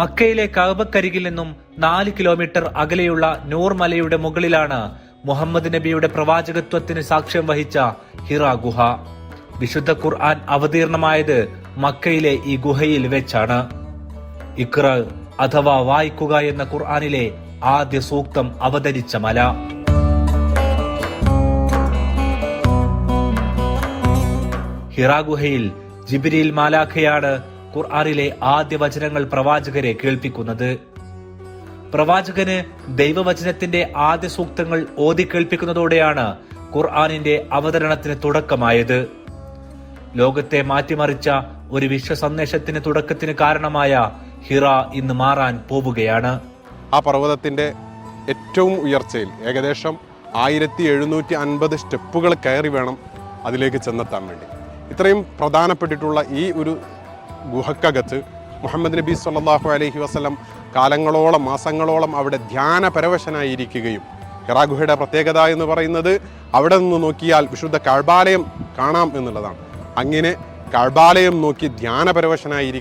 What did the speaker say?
മക്കയിലെ കഅബക്കരികിൽ നിന്നും നാല് കിലോമീറ്റർ അകലെയുള്ള നൂർ മലയുടെ മുകളിലാണ് മുഹമ്മദ് നബിയുടെ പ്രവാചകത്വത്തിന് സാക്ഷ്യം വഹിച്ച ഹിറ ഗുഹ. വിശുദ്ധ ഖുർആൻ അവതീർണമായത് മക്കയിലെ ഈ ഗുഹയിൽ വെച്ചാണ്. ഇക്ര അഥവാ വായിക്കുക എന്ന ഖുർആനിലെ ആദ്യ സൂക്തം അവതരിച്ച മല. ഹിറ ഗുഹയിൽ ജിബിരിൽ മാലാഖയാണ് ഖുർആനിലെ ആദ്യ വചനങ്ങൾ പ്രവാചകരെ കേൾപ്പിക്കുന്നത്. പ്രവാചകന് ദൈവവചനത്തിന്റെ ആദ്യ സൂക്തങ്ങൾ ഓതി കേൾപ്പിക്കുന്നതോടെയാണ് ഖുർആനിന്റെ അവതരണത്തിന് തുടക്കമായത്. ലോകത്തെ മാറ്റിമറിച്ച ഒരു വിശ്വ സന്ദേശത്തിന് തുടക്കത്തിന് കാരണമായ ഹിറ ഇന്ന് മാറാൻ പോവുകയാണ്. ആ പർവതത്തിന്റെ ഏറ്റവും ഉയർച്ചയിൽ ഏകദേശം ആയിരത്തി എഴുന്നൂറ്റി അൻപത് സ്റ്റെപ്പുകൾ കയറി വേണം അതിലേക്ക് ചെന്നെത്താൻ വേണ്ടി. ഇത്രയും പ്രധാനപ്പെട്ടിട്ടുള്ള ഈ ഒരു ഗുഹക്കകത്ത് മുഹമ്മദ് നബി സല്ലാഹു അലഹി വസ്ലം കാലങ്ങളോളം മാസങ്ങളോളം അവിടെ ധ്യാനപരവശനായിരിക്കുകയും ഹിറാ ഗുഹയുടെ പ്രത്യേകത എന്ന് പറയുന്നത് അവിടെ നിന്ന് നോക്കിയാൽ വിശുദ്ധ കഴബാലയം കാണാം എന്നുള്ളതാണ്. അങ്ങനെ കഴബാലയം നോക്കി ധ്യാനപരവശനായിരിക്കും